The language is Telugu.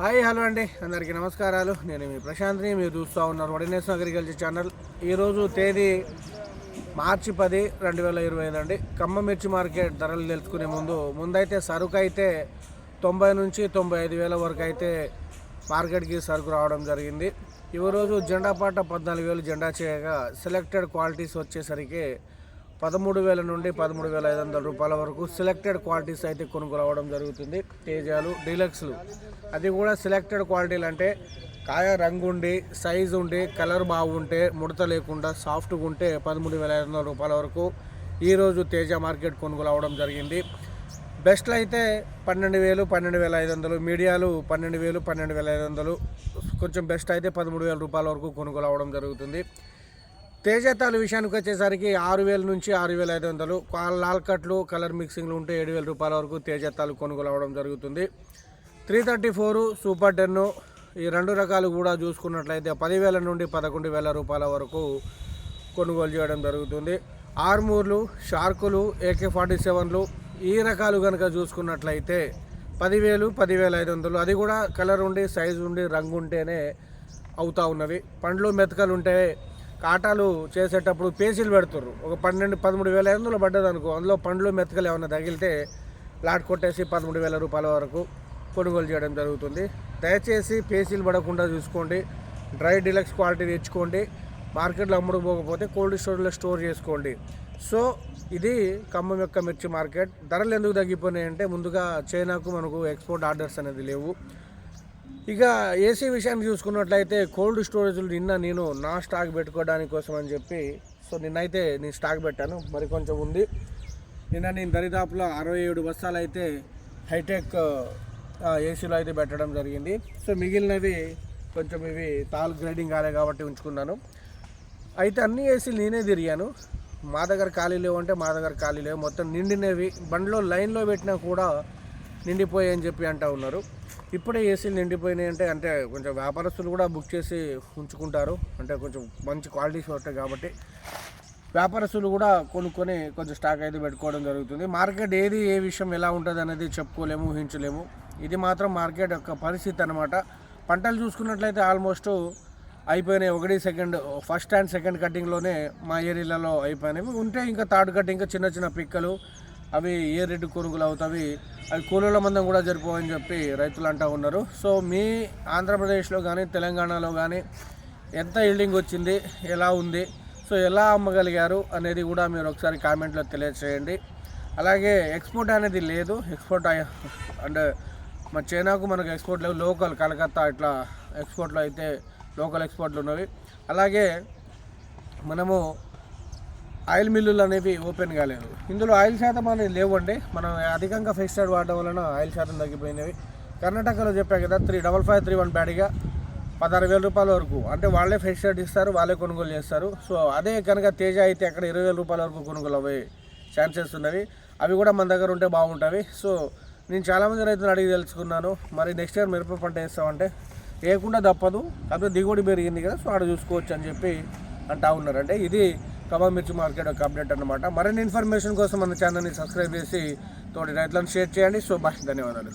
హాయ్ హలో అండి. అందరికీ నమస్కారాలు. నేను మీ ప్రశాంత్ని. మీరు చూస్తూ ఉన్నారు వడినేషన్ అగ్రికల్చర్ ఛానల్. ఈరోజు తేదీ మార్చి పది రెండు వేల ఇరవై ఐదు అండి. ఖమ్మం మిర్చి మార్కెట్ ధరలు తెలుసుకునే ముందు ముందైతే సరుకు అయితే తొంభై నుంచి తొంభై ఐదు వేల వరకు అయితే మార్కెట్కి సరుకు రావడం జరిగింది. ఈ రోజు జెండా పాట పద్నాలుగు వేలు జెండా చేయగా సెలెక్టెడ్ క్వాలిటీస్ వచ్చేసరికి పదమూడు వేల నుండి పదమూడు వేల ఐదు వందల రూపాయల వరకు సెలెక్టెడ్ క్వాలిటీస్ అయితే కొనుగోలు అవ్వడం జరుగుతుంది. తేజాలు డీలక్స్లు అది కూడా సెలెక్టెడ్ క్వాలిటీలు అంటే కాయ రంగు ఉండి సైజు ఉండి కలర్ బాగుంటే ముడత లేకుండా సాఫ్ట్గా ఉంటే పదమూడు వేల ఐదు వందల రూపాయల వరకు ఈరోజు తేజ మార్కెట్ కొనుగోలు అవ్వడం జరిగింది. బెస్ట్లు అయితే పన్నెండు వేలు పన్నెండు వేల ఐదు వందలు మీడియాలు పన్నెండు వేలు పన్నెండు వేల ఐదు వందలు. కొంచెం బెస్ట్ అయితే పదమూడు వేల రూపాయల వరకు కొనుగోలు అవ్వడం జరుగుతుంది. తేజతాల విషయానికి వచ్చేసరికి ఆరు వేల నుంచి ఆరు వేల ఐదు వందలు. లాల్ కట్లు కలర్ మిక్సింగ్లు ఉంటే ఏడు వేల రూపాయల వరకు తేజతాలు కొనుగోలు అవ్వడం జరుగుతుంది. Three thirty four super ten ఈ రెండు రకాలు కూడా చూసుకున్నట్లయితే పదివేల నుండి పదకొండు వేల రూపాయల వరకు కొనుగోలు చేయడం జరుగుతుంది. ఆర్మూర్లు షార్కులు ఏకే ఫార్టీ సెవెన్లు ఈ రకాలు కనుక చూసుకున్నట్లయితే పదివేలు పదివేల ఐదు వందలు. అది కూడా కలర్ ఉండి సైజు ఉండి రంగు ఉంటేనే అవుతా ఉన్నవి. పండ్లు మెతకలు ఉంటే కాటాలు చేసేటప్పుడు పేసీలు పెడుతుర్రు. ఒక పన్నెండు పదమూడు వేల ఐదు వందలు పడ్డది అనుకో అందులో పండ్లు మెత్తకలు ఏమైనా తగిలితే లాట్ కొట్టేసి పదమూడు వేల రూపాయల వరకు కొనుగోలు చేయడం జరుగుతుంది. దయచేసి పేసీలు పడకుండా చూసుకోండి. డ్రై డిలక్స్ క్వాలిటీ తెచ్చుకోండి. మార్కెట్లో అమ్ముడుపోకపోతే కోల్డ్ స్టోర్లో స్టోర్ చేసుకోండి. సో ఇది ఖమ్మం యొక్క మిర్చి మార్కెట్. ధరలు ఎందుకు తగ్గిపోయినాయంటే ముందుగా చైనాకు మనకు ఎక్స్పోర్ట్ ఆర్డర్స్ అనేది లేవు. ఇక ఏసీ విషయాన్ని చూసుకున్నట్లయితే కోల్డ్ స్టోరేజ్లు నిన్న నేను నా స్టాక్ పెట్టుకోవడానికి కోసం అని చెప్పి సో నిన్నైతే నేను స్టాక్ పెట్టాను. మరి కొంచెం ఉంది. నిన్న నేను దరిదాపులో అరవై ఏడు బస్తాలు అయితే హైటెక్ ఏసీలో అయితే పెట్టడం జరిగింది. సో మిగిలినవి కొంచెం ఇవి తాల్ గ్రేడింగ్ కాలే కాబట్టి ఉంచుకున్నాను. అయితే అన్ని ఏసీలు నేనే తిరిగాను. మా దగ్గర ఖాళీ లేవు అంటే మా దగ్గర ఖాళీ లేవు. మొత్తం నిండినవి. బండిలో లైన్లో పెట్టినా కూడా నిండిపోయాయి అని చెప్పి అంటూ ఉన్నారు. ఇప్పుడే ఏసీలు నిండిపోయినాయి అంటే అంటే కొంచెం వ్యాపారస్తులు కూడా బుక్ చేసి ఉంచుకుంటారు. అంటే కొంచెం మంచి క్వాలిటీస్ ఉంటాయి కాబట్టి వ్యాపారస్తులు కూడా కొనుక్కొని కొంచెం స్టాక్ అయితే పెట్టుకోవడం జరుగుతుంది. మార్కెట్ ఏది ఏ విషయం ఎలా ఉంటుంది అనేది చెప్పుకోలేము ఊహించలేము. ఇది మాత్రం మార్కెట్ యొక్క పరిస్థితి అనమాట పంటలు చూసుకున్నట్లయితే ఆల్మోస్ట్ అయిపోయినాయి. ఒకటి సెకండ్ ఫస్ట్ అండ్ సెకండ్ కటింగ్లోనే మా ఏరియాలలో అయిపోయినాయి. ఉంటే ఇంకా థర్డ్ కటింగ్ ఇంకా చిన్న చిన్న పిక్కలు అవి ఏ రెడ్డి కొనుగోలు అవుతాయి అవి కూలీల మందం కూడా జరిపోవని చెప్పి రైతులు అంటూ ఉన్నారు. సో మీ ఆంధ్రప్రదేశ్లో కానీ తెలంగాణలో కానీ ఎంత ఈల్డింగ్ వచ్చింది? ఎలా ఉంది? సో ఎలా అమ్మగలిగారు అనేది కూడా మీరు ఒకసారి కామెంట్లో తెలియచేయండి. అలాగే ఎక్స్పోర్ట్ అనేది లేదు. ఎక్స్పోర్ట్ అయ్య- అంటే మన చైనాకు మనకు ఎక్స్పోర్ట్ లేవు. లోకల్ కలకత్తా ఇట్లా ఎక్స్పోర్ట్లో అయితే లోకల్ ఎక్స్పోర్ట్లు ఉన్నవి. అలాగే మనము ఆయిల్ మిల్లులు అనేవి ఓపెన్ కాలేదు. ఇందులో ఆయిల్ శాతం అనేది లేవండి. మనం అధికంగా ఫిక్స్డ్ వాడడం వలన ఆయిల్ శాతం తగ్గిపోయినవి. కర్ణాటకలో చెప్పా కదా three double five three one బ్యాడ్గా పదహారు వేల రూపాయల వరకు. అంటే వాళ్ళే ఫెస్టైడ్ ఇస్తారు వాళ్ళే కొనుగోలు చేస్తారు. సో అదే కనుక తేజ అయితే అక్కడ ఇరవై వేల రూపాయల వరకు కొనుగోలు అవ్వే ఛాన్సెస్ ఉన్నవి. అవి కూడా మన దగ్గర ఉంటే బాగుంటాయి సో నేను చాలామంది రైతులు అడిగి తెలుసుకున్నాను. మరి నెక్స్ట్ ఇయర్ మిరప పంట వేస్తామంటే వేయకుండా తప్పదు. కాకపోతే దిగుబడి పెరిగింది కదా సో ఆడ చూసుకోవచ్చు అని చెప్పి అంటా ఉన్నారు. అంటే ఇది కబాబ్ మిర్చి మార్కెట్ ఒక అప్డేట్ అనమాట మరిన్ని ఇన్ఫర్మేషన్ కోసం మన ఛానల్ని సబ్స్క్రైబ్ చేసి తోటి రైతులను షేర్ చేయండి. సో బాయ్ ధన్యవాదాలు.